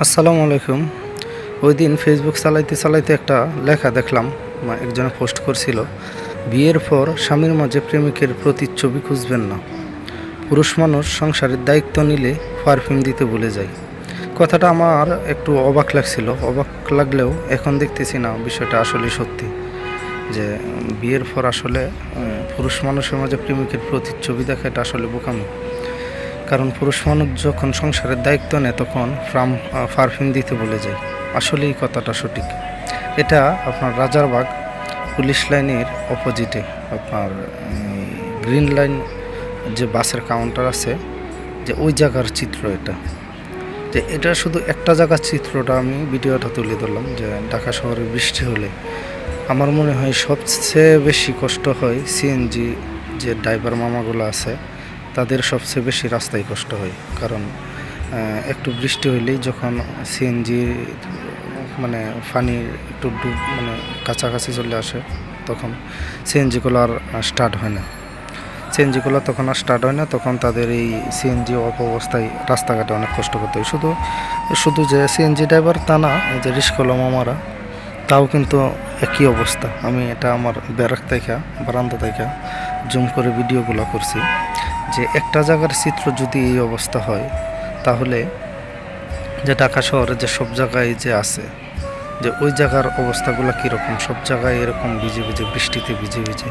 আসসালামু আলাইকুম। ওই দিন ফেসবুক চালাইতে চালাইতে একটা লেখা দেখলাম একজনে পোস্ট করছিল, বিয়ের পর স্বামীর মাঝে প্রেমিকের প্রতিচ্ছবি খুঁজবেন না। পুরুষ মানুষ সংসারের দায়িত্ব নিলে পারফিউম দিতে ভুলে যায়। কথাটা আমার একটু অবাক লাগছিল, অবাক লাগলেও এখন দেখতেছি না বিষয়টা আসলে সত্যি। যে বিয়ের পর আসলে পুরুষ মানুষের মাঝে প্রেমিকের প্রতিচ্ছবি দেখা এটা আসলে বোকামি। কারণ পুরুষ মানুষ যখন সংসারের দায়িত্ব নেয়, তখন ফ্রাম পারফিউম দিতে বলে যায়। আসলে এই কথাটা সঠিক। এটা আপনার রাজারবাগ পুলিশ লাইনের অপোজিটে। আপনার গ্রিন লাইন যে বাসের কাউন্টার আছে, যে ওই জায়গার চিত্র এটা। যে এটা শুধু একটা জায়গার চিত্রটা আমি ভিডিওটা তুলে ধরলাম, যে ঢাকা শহরে বৃষ্টি হলে আমার মনে হয় সবচেয়ে বেশি কষ্ট হয় সিএনজি যে ড্রাইভার মামাগুলো আছে তাদের সবচেয়ে বেশি রাস্তায় কষ্ট হয়। কারণ একটু বৃষ্টি হইলেই যখন সিএনজি মানে পানির একটু ডুব মানে কাছাকাছি চলে আসে, তখন সিএনজিগুলো আর স্টার্ট হয় না। সিএনজিগুলো তখন আর স্টার্ট হয় না, তখন তাদের এই সিএনজি অল্প অবস্থায় রাস্তাঘাটে অনেক কষ্ট করতে হয়। শুধু শুধু যে সিএনজি ড্রাইভার তা না যে রিস্কলো মামারা, তাও কিন্তু একই অবস্থা। আমি এটা আমার ব্যারাক দেখা বারান্দা দেখা জুম করে ভিডিওগুলো করছি। যে একটা জায়গার চিত্র যদি এই অবস্থা হয়, তাহলে যে ঢাকা শহরে, যে সব জায়গায় যে আছে, যে ওই জায়গার অবস্থাগুলো কীরকম? সব জায়গায় এরকম ভিজে ভিজে, বৃষ্টিতে ভিজে ভিজে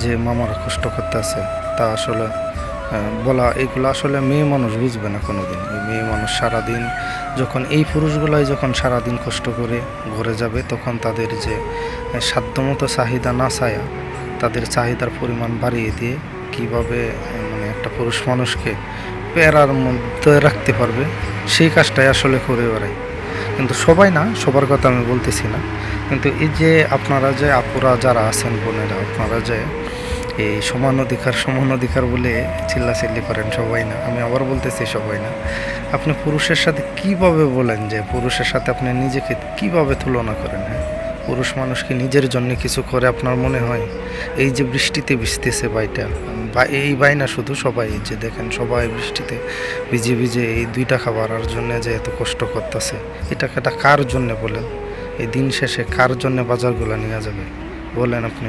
যে মামারা কষ্ট করতে আছে তা আসলে বলা, এগুলো আসলে মেয়ে মানুষ বুঝবে না কোনো দিন এই মেয়ে মানুষ সারাদিন যখন, এই পুরুষগুলাই যখন সারাদিন কষ্ট করে ঘরে যাবে, তখন তাদের যে সাধ্যমতো চাহিদা না চায়া তাদের চাহিদার পরিমাণ বাড়িয়ে দিয়ে কীভাবে একটা পুরুষ মানুষকে প্যারার মধ্যে রাখতে পারবে, সেই কাজটাই আসলে করে বেড়ায়। কিন্তু সবাই না, সবার কথা আমি বলতেছি না। কিন্তু এই যে আপনারা যে আপুরা যারা আছেন বোনেরা, আপনারা যে এই সমান অধিকার সমান অধিকার বলে চিল্লাচিল্লি করেন সবাই না, আমি আবার বলতেছি সবাই না। আপনি পুরুষের সাথে কীভাবে বলেন যে পুরুষের সাথে আপনি নিজেকে কীভাবে তুলনা করেন হ্যাঁ? পুরুষ মানুষকে নিজের জন্য কিছু করে আপনার মনে হয়? এই যে বৃষ্টিতে ভিজতেছে বাইটা বা এই বাই না শুধু সবাই যে দেখেন সবাই বৃষ্টিতে ভিজে ভিজে এই দুইটা খাবার আর জন্য যে এত কষ্ট করতেছে এটা এটা কার জন্য বলেন? এই দিন শেষে কার জন্য বাজারগুলো নিয়ে যাবে? বলেন আপনি।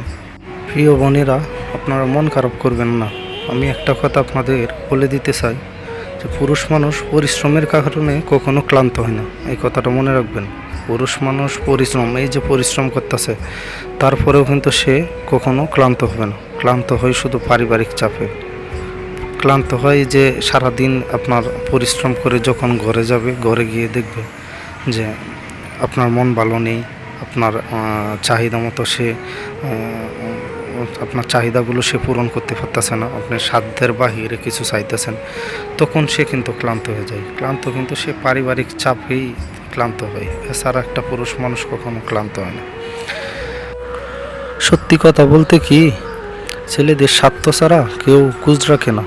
প্রিয় বোনেরা, আপনারা মন খারাপ করবেন না। আমি একটা কথা আপনাদের বলে দিতে চাই, যে পুরুষ মানুষ পরিশ্রমের কারণে কখনো ক্লান্ত হয় না। এই কথাটা মনে রাখবেন। পুরুষ মানুষ পরিশ্রম, এই যে পরিশ্রম করতেছে, তারপরেও কিন্তু সে কখনো ক্লান্ত হবে না। ক্লান্ত হয় শুধু পারিবারিক চাপে। ক্লান্ত হয় যে সারাদিন আপনার পরিশ্রম করে যখন ঘরে যাবে, ঘরে গিয়ে দেখবে যে আপনার মন ভালো নেই, আপনার চাহিদা মতো সে আপনার চাহিদাগুলো সে পূরণ করতে পারতেছে না, আপনি সাধ্যের বাহিরে কিছু চাইতেছেন, তখন সে কিন্তু ক্লান্ত হয়ে যায়। ক্লান্ত কিন্তু সে পারিবারিক চাপেই ক্লান্ত হয় এছাড়া একটা পুরুষ মানুষ কখনো ক্লান্ত হয় না। সত্যি কথা বলতে কি, ছেলেদের স্বার্থ ছাড়া কেউ কুজ রাখে না।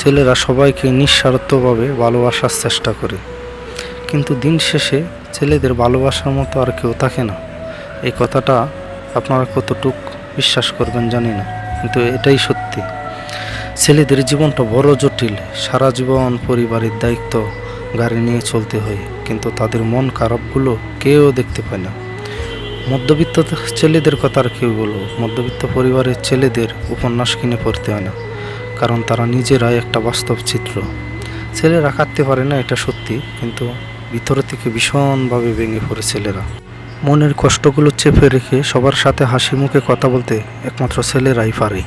ছেলেরা সবাইকে নিঃস্বার্থভাবে ভালোবাসার চেষ্টা করে। কিন্তু দিন শেষে ছেলেদের ভালোবাসার মতো আর কেউ থাকে না। এই কথাটা আপনারা কতটুক বিশ্বাস করবেন জানি না, কিন্তু এটাই সত্যি। ছেলেদের জীবনটা বড় জটিল। সারা জীবন পরিবারের দায়িত্ব গাড়ি নিয়ে চলতে হয়, কিন্তু তাদের মন খারাপগুলো কেউ দেখতে পায় না। মধ্যবিত্ত ছেলেদের কথা আর কেউ বলব মধ্যবিত্ত পরিবারের ছেলেদের উপন্যাস কিনে পড়তে হয় না, কারণ তারা নিজেরাই একটা বাস্তব চিত্র। ছেলেরা কাঁদতে পারে না, এটা সত্যি, কিন্তু ভিতর থেকে ভীষণভাবে ভেঙে পড়ে ছেলেরা। মনের কষ্টগুলো চেপে রেখে সবার সাথে হাসি মুখে কথা বলতে একমাত্র ছেলেরাই পারে।